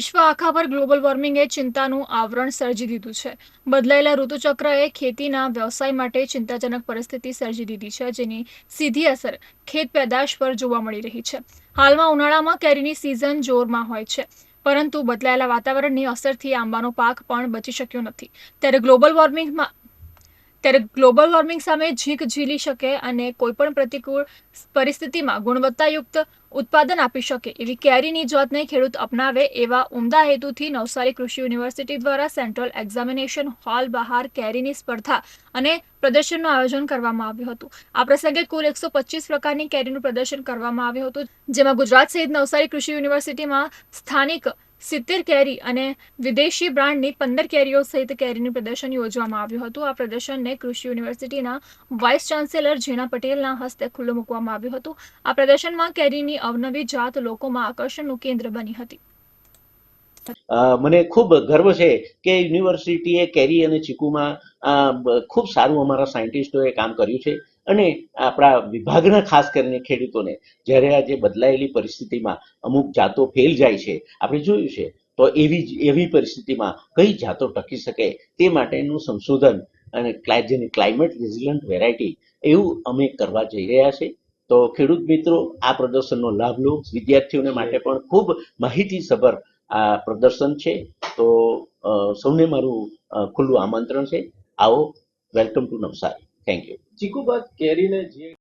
આખા પર ગ્લોબલ વોર્મિંગે ચિંતાનું આવરણ સર્જી દીધું છે. બદલાયેલા ઋતુચક્રએ ખેતીના વ્યવસાય માટે ચિંતાજનક પરિસ્થિતિ સર્જી દીધી છે, જેની સીધી અસર ખેત પેદાશ પર જોવા મળી રહી છે. હાલમાં ઉનાળામાં કેરીની સિઝન જોરમાં હોય છે, પરંતુ બદલાયેલા વાતાવરણની અસરથી આંબાનો પાક પણ બચી શક્યો નથી. ત્યારે ગ્લોબલ વોર્મિંગમાં ત્યારે ગ્લોબલ વોર્મિંગ સામે ઝીંક ઝીલી શકે અને કોઈપણ પ્રતિકૂળ પરિસ્થિતિમાં ગુણવત્તાયુક્ત ઉત્પાદન આપી શકે એવી કેરીની જાતને ખેડૂત અપનાવે એવા ઉમદા હેતુથી નવસારી કૃષિ યુનિવર્સિટી દ્વારા સેન્ટ્રલ એક્ઝામિનેશન હોલ બહાર કેરીની સ્પર્ધા અને પ્રદર્શનનું આયોજન કરવામાં આવ્યું હતું. આ પ્રસંગે કુલ એકસો પચીસ પ્રકારની કેરીનું પ્રદર્શન કરવામાં આવ્યું હતું, જેમાં ગુજરાત સહિત નવસારી કૃષિ યુનિવર્સિટીમાં સ્થાનિક સિત્તેર કેરી અને વિદેશી બ્રાન્ડની પંદર કેરીઓ સહિત કેરીનું પ્રદર્શન યોજવામાં આવ્યું હતું. આ પ્રદર્શનને કૃષિ યુનિવર્સિટીના વાઇસ ચાન્સેલર ઝીણા પટેલના હસ્તે ખુલ્લું મૂકવામાં આવ્યું હતું. આ પ્રદર્શનમાં કેરીની અવનવી જાત લોકોમાં આકર્ષણનું કેન્દ્ર બની હતી. મને ખૂબ ગર્વ છે કે યુનિવર્સિટીએ કેરી અને ચીકુમાં ખૂબ સારું અમારા સાયન્ટિસ્ટોએ કામ કર્યું છે. અને આપણા વિભાગના ખાસ કરીને ખેડૂતોને જ્યારે આજે બદલાયેલી પરિસ્થિતિમાં અમુક જાતો ફેલ જાય છે, આપણે જોયું છે, તો એવી એવી પરિસ્થિતિમાં કઈ જાતો ટકી શકે તે માટેનું સંશોધન અને જેની ક્લાઇમેટ રેઝિલન્ટ વેરાયટી એવું અમે કરવા જઈ રહ્યા છે. તો ખેડૂત મિત્રો, આ પ્રદર્શનનો લાભ લો. વિદ્યાર્થીઓને માટે પણ ખૂબ માહિતીસભર આ પ્રદર્શન છે. તો સૌને મારું ખુલ્લું આમંત્રણ છે. આવો welcome to Navsari thank you ચીકુબા કેરીને જે